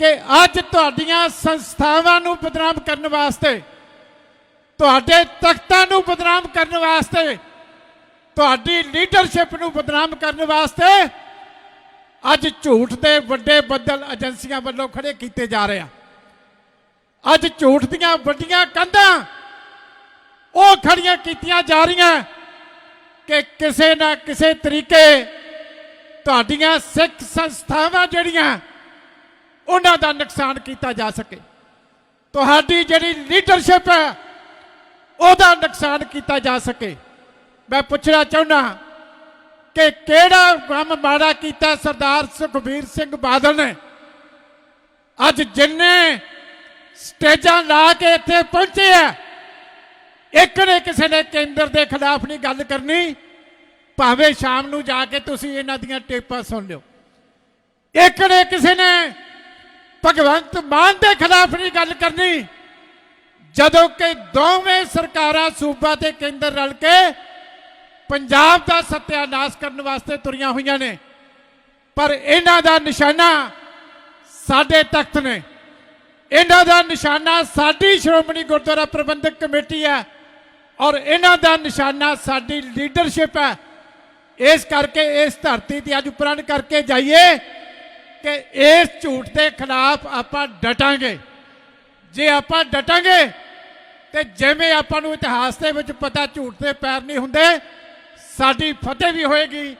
ਕਿ ਅੱਜ ਤੁਹਾਡੀਆਂ ਸੰਸਥਾਵਾਂ ਨੂੰ ਬਦਨਾਮ ਕਰਨ ਵਾਸਤੇ, ਤੁਹਾਡੇ ਤਖਤਾਂ ਨੂੰ ਬਦਨਾਮ ਕਰਨ ਵਾਸਤੇ, ਤੁਹਾਡੀ ਲੀਡਰਸ਼ਿਪ ਨੂੰ ਬਦਨਾਮ ਕਰਨ ਵਾਸਤੇ ਅੱਜ ਝੂਠ ਦੇ ਵੱਡੇ ਬੱਦਲ ਏਜੰਸੀਆਂ ਵੱਲੋਂ ਖੜੇ ਕੀਤੇ ਜਾ ਰਹੇ ਆ। ਅੱਜ ਝੂਠ ਦੀਆਂ ਵੱਡੀਆਂ ਕੰਧਾਂ ਉਹ ਖੜੀਆਂ ਕੀਤੀਆਂ ਜਾ ਰਹੀਆਂ ਕਿ ਕਿਸੇ ਨਾ ਕਿਸੇ ਤਰੀਕੇ ਤੁਹਾਡੀਆਂ ਸਿੱਖ ਸੰਸਥਾਵਾਂ ਜਿਹੜੀਆਂ ਉਹਨਾਂ ਦਾ ਨੁਕਸਾਨ ਕੀਤਾ ਜਾ ਸਕੇ। ਤੁਹਾਡੀ ਜਿਹੜੀ ਲੀਡਰਸ਼ਿਪ ਹੈ, ਉਹਦਾ ਨੁਕਸਾਨ ਕੀਤਾ ਜਾ ਸਕੇ। ਮੈਂ ਪੁੱਛਣਾ ਚਾਹੁੰਦਾ ਕਿ ਕਿਹੜਾ ਕੰਮ ਮਾੜਾ ਕੀਤਾ ਸਰਦਾਰ ਸੁਖਬੀਰ ਸਿੰਘ ਬਾਦਲ ਨੇ? ਅੱਜ ਜਿੰਨੇ ਸਟੇਜਾਂ ਲਾ ਕੇ ਇੱਥੇ ਪਹੁੰਚੇ ਆ, ਇੱਕ ਨੇ ਕਿਸੇ ਨੇ ਕੇਂਦਰ ਦੇ ਖਿਲਾਫ ਨਹੀਂ ਗੱਲ ਕਰਨੀ। ਭਾਵੇਂ ਸ਼ਾਮ ਨੂੰ ਜਾ ਕੇ ਤੁਸੀਂ ਇਹਨਾਂ ਦੀਆਂ ਟੇਪਾਂ ਸੁਣ ਲਿਓ। ਇੱਕ ਨੇ ਕਿਸੇ ਨੇ ਭਗਵੰਤ ਮਾਨ ਦੇ ਖਿਲਾਫ ਨਹੀਂ ਗੱਲ ਕਰਨੀ। ਜਦੋਂ ਕਿ ਦੋਵੇਂ ਸਰਕਾਰਾਂ ਸੂਬਾ ਤੇ ਕੇਂਦਰ ਰਲ ਕੇ ਪੰਜਾਬ ਦਾ ਸਤਿਆਨਾਸ਼ ਕਰਨ ਵਾਸਤੇ ਤੁਰੀਆਂ ਹੋਈਆਂ ਨੇ। ਪਰ ਇਹਨਾਂ ਦਾ ਨਿਸ਼ਾਨਾ ਸਾਡੇ ਤਖਤ ਨੇ। ਇਹਨਾਂ ਦਾ ਨਿਸ਼ਾਨਾ ਸਾਡੀ ਸ਼੍ਰੋਮਣੀ ਗੁਰਦੁਆਰਾ ਪ੍ਰਬੰਧਕ ਕਮੇਟੀ ਹੈ ਔਰ ਇਹਨਾਂ ਦਾ ਨਿਸ਼ਾਨਾ ਸਾਡੀ ਲੀਡਰਸ਼ਿਪ ਹੈ। ਇਸ ਕਰਕੇ ਇਸ ਧਰਤੀ ਤੇ ਅੱਜ ਪ੍ਰਣ ਕਰਕੇ ਜਾਈਏ। ਕਿ ਇਸ ਝੂਠ ਦੇ ਖਿਲਾਫ ਆਪਾਂ ਡਟਾਂਗੇ। ਜੇ ਆਪਾਂ ਡਟਾਂਗੇ, ਤੇ ਜਿਵੇਂ ਆਪਾਂ ਨੂੰ ਇਤਿਹਾਸ ਦੇ ਵਿੱਚ ਪਤਾ ਝੂਠ ਦੇ ਪੈਰ ਨਹੀਂ ਹੁੰਦੇ, ਸਾਡੀ ਫਤਿਹ ਵੀ ਹੋਏਗੀ